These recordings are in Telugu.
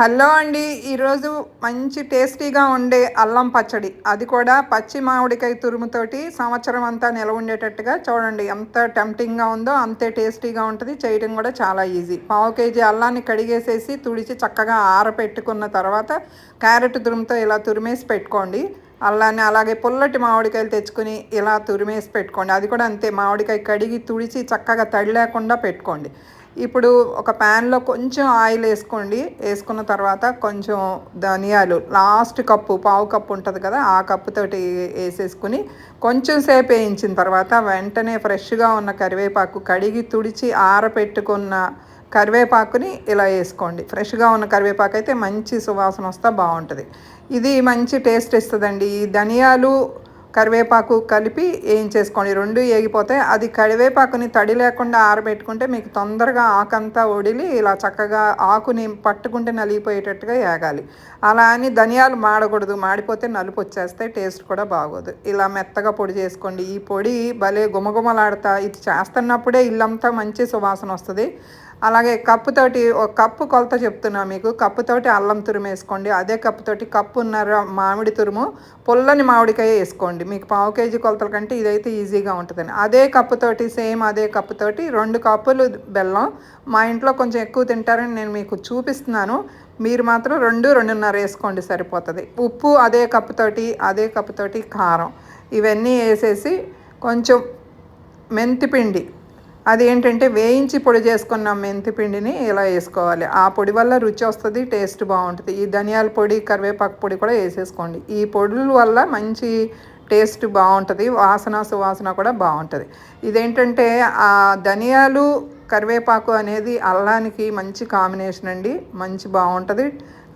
హలో అండి ఈరోజు మంచి టేస్టీగా ఉండే అల్లం పచ్చడి. అది కూడా పచ్చి మామిడికాయ తురుముతోటి సంవత్సరం అంతా నిలవ ఉండేటట్టుగా చూడండి ఎంత టెంప్టింగ్గా ఉందో అంతే టేస్టీగా ఉంటుంది. చేయడం కూడా చాలా ఈజీ. పావు కేజీ అల్లాన్ని కడిగేసేసి తుడిచి చక్కగా ఆరపెట్టుకున్న తర్వాత క్యారెట్ తురుముతో ఇలా తురిమేసి పెట్టుకోండి. అల్లాన్ని అలాగే పుల్లటి మామిడికాయలు తెచ్చుకుని ఇలా తురిమేసి పెట్టుకోండి. అది కూడా అంతే మామిడికాయ కడిగి తుడిచి చక్కగా తడి లేకుండా పెట్టుకోండి. ఇప్పుడు ఒక ప్యాన్లో కొంచెం ఆయిల్ వేసుకోండి. వేసుకున్న తర్వాత కొంచెం ధనియాలు. లాస్ట్ కప్పు పావు కప్పు ఉంటుంది కదా ఆ కప్పుతోటి వేసేసుకుని కొంచెం సేపు వేయించిన తర్వాత వెంటనే ఫ్రెష్గా ఉన్న కరివేపాకు కడిగి తుడిచి ఆరపెట్టుకున్న కరివేపాకుని ఇలా వేసుకోండి. ఫ్రెష్గా ఉన్న కరివేపాకు అయితే మంచి సువాసన వస్తే బాగుంటుంది. ఇది మంచి టేస్ట్ ఇస్తుందండి. ఈ ధనియాలు కరివేపాకు కలిపి వేయించేసుకోండి. రెండు వేగిపోతే అది కరివేపాకుని తడి లేకుండా ఆరబెట్టుకుంటే మీకు తొందరగా ఆకంతా ఒడిలి ఇలా చక్కగా ఆకుని పట్టుకుంటే నలిగిపోయేటట్టుగా వేగాలి అలా అని ధనియాలు మాడకూడదు. మాడిపోతే నలుపు వచ్చేస్తే టేస్ట్ కూడా బాగోదు. ఇలా మెత్తగా పొడి చేసుకోండి. ఈ పొడి భలే గుమగుమలాడతా. ఇది చేస్తున్నప్పుడే ఇల్లంతా మంచి సువాసన వస్తుంది. అలాగే కప్పుతోటి ఒక కప్పు కొలత చెప్తున్నా మీకు. కప్పుతోటి అల్లం తురుము వేసుకోండి. అదే కప్పుతోటి కప్పున్నర మామిడి తురుము పుల్లని మామిడికాయ వేసుకోండి. మీకు పావు కేజీ కొలతల కంటే ఇదైతే ఈజీగా ఉంటుందని. అదే కప్పుతోటి సేమ్ అదే కప్పుతోటి రెండు కప్పులు బెల్లం. మా ఇంట్లో కొంచెం ఎక్కువ తింటారని నేను మీకు చూపిస్తున్నాను. మీరు మాత్రం రెండు రెండున్నర వేసుకోండి సరిపోతుంది. ఉప్పు అదే కప్పుతోటి అదే కప్పుతోటి కారం. ఇవన్నీ వేసేసి కొంచెం మెంతిపిండి అది ఏంటంటే వేయించి పొడి చేసుకున్న మెంతి పిండిని ఇలా వేసుకోవాలి. ఆ పొడి వల్ల రుచి వస్తుంది టేస్ట్ బాగుంటుంది. ఈ ధనియాల పొడి కరివేపాకు పొడి కూడా వేసేసుకోండి. ఈ పొడుల వల్ల మంచి టేస్ట్ బాగుంటుంది వాసన సువాసన కూడా బాగుంటుంది. ఇదేంటంటే ఆ ధనియాలు కరివేపాకు అనేది అల్లానికి మంచి కాంబినేషన్ అండి. మంచి బాగుంటుంది.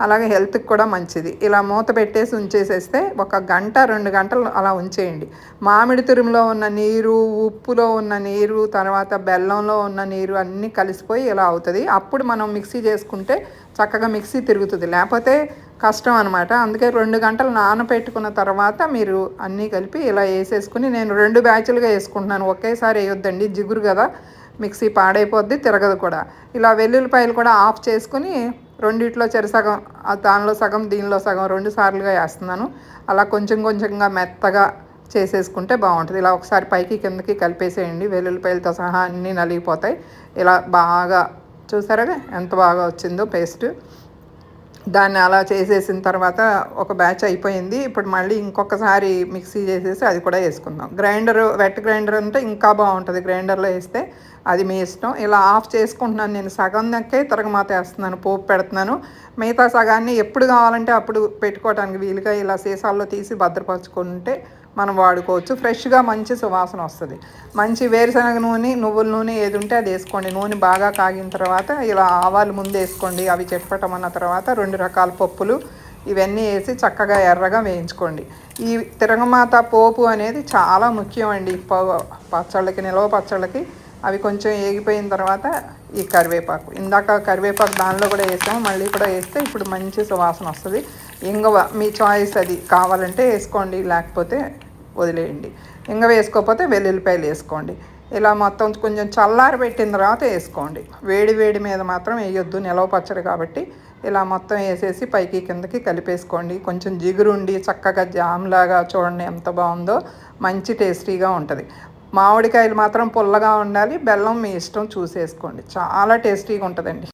అలాగే హెల్త్కి కూడా మంచిది. ఇలా మూత పెట్టేసి ఉంచేసేస్తే ఒక గంట రెండు గంటలు అలా ఉంచేయండి. మామిడి తురుములో ఉన్న నీరు ఉప్పులో ఉన్న నీరు తర్వాత బెల్లంలో ఉన్న నీరు అన్నీ కలిసిపోయి ఇలా అవుతుంది. అప్పుడు మనం మిక్సీ చేసుకుంటే చక్కగా మిక్సీ తిరుగుతుంది. లేకపోతే కష్టం అనమాట అందుకే రెండు గంటలు నానపెట్టుకున్న తర్వాత మీరు అన్నీ కలిపి ఇలా వేసేసుకుని నేను రెండు బ్యాచ్లుగా వేసుకుంటున్నాను. ఒకేసారి వేయొద్దండి. జిగురు కదా. మిక్సీ పాడైపోద్ది తిరగదు కూడా. ఇలా వెల్లుల్లిపాయలు కూడా ఆఫ్ చేసుకుని రెండిట్లో చెరసగం దానిలో సగం దీనిలో సగం రెండు సార్లుగా వేస్తున్నాను. అలా కొంచెం కొంచెంగా మెత్తగా చేసేసుకుంటే బాగుంటుంది. ఇలా ఒకసారి పైకి కిందకి కలిపేసేయండి. వెల్లుల్లిపాయలతో సహా అన్నీ నలిగిపోతాయి. ఇలా బాగా చూసారా ఎంత బాగా వచ్చిందో పేస్ట్. దాన్ని అలా చేసేసిన తర్వాత ఒక బ్యాచ్ అయిపోయింది. ఇప్పుడు మళ్ళీ ఇంకొకసారి మిక్సీ చేసేసి అది కూడా వేసుకుందాం. గ్రైండర్ వెట్ గ్రైండర్ అంటే ఇంకా బాగుంటుంది. గ్రైండర్లో వేస్తే అది మీ ఇష్టం. ఇలా ఆఫ్ చేసుకుంటున్నాను నేను. సగం దక్కే తిరగమాత వేస్తున్నాను. పోపు పెడుతున్నాను. మిగతా సగాన్ని ఎప్పుడు కావాలంటే అప్పుడు పెట్టుకోవడానికి వీలుగా ఇలా సీసాల్లో తీసి భద్రపరచుకుంటే మనం వాడుకోవచ్చు. ఫ్రెష్గా మంచి సువాసన వస్తుంది. మంచి వేరుశనగ నూనె నువ్వుల నూనె ఏది ఉంటే అది వేసుకోండి. నూనె బాగా కాగిన తర్వాత ఇలా ఆవాలు ముందు వేసుకోండి. అవి చెట్పటమన్న తర్వాత రెండు రకాల పప్పులు ఇవన్నీ వేసి చక్కగా ఎర్రగా వేయించుకోండి. ఈ తిరగమాత పోపు అనేది చాలా ముఖ్యం అండి పచ్చళ్ళకి నిలవ పచ్చళ్ళకి. అవి కొంచెం ఏగిపోయిన తర్వాత ఈ కరివేపాకు. ఇందాక కరివేపాకు దానిలో కూడా వేసాము మళ్ళీ కూడా వేస్తే ఇప్పుడు మంచి సువాసన వస్తుంది. ఇంగవ మీ చాయిస్ అది కావాలంటే వేసుకోండి లేకపోతే వదిలేయండి. ఇంగ వేసుకోకపోతే వెల్లుల్లిపాయలు వేసుకోండి. ఇలా మొత్తం కొంచెం చల్లారి పెట్టిన తర్వాత వేసుకోండి. వేడి వేడి మీద మాత్రం వేయొద్దు నిలవ పచ్చడి కాబట్టి. ఇలా మొత్తం వేసేసి పైకి కిందకి కలిపేసుకోండి. కొంచెం జిగురుండి చక్కగా జామ్లాగా చూడండి ఎంత బాగుందో. మంచి టేస్టీగా ఉంటుంది. మామిడికాయలు మాత్రం పుల్లగా ఉండాలి బెల్లం మీ ఇష్టం చూసేసుకోండి. చాలా టేస్టీగా ఉంటుందండి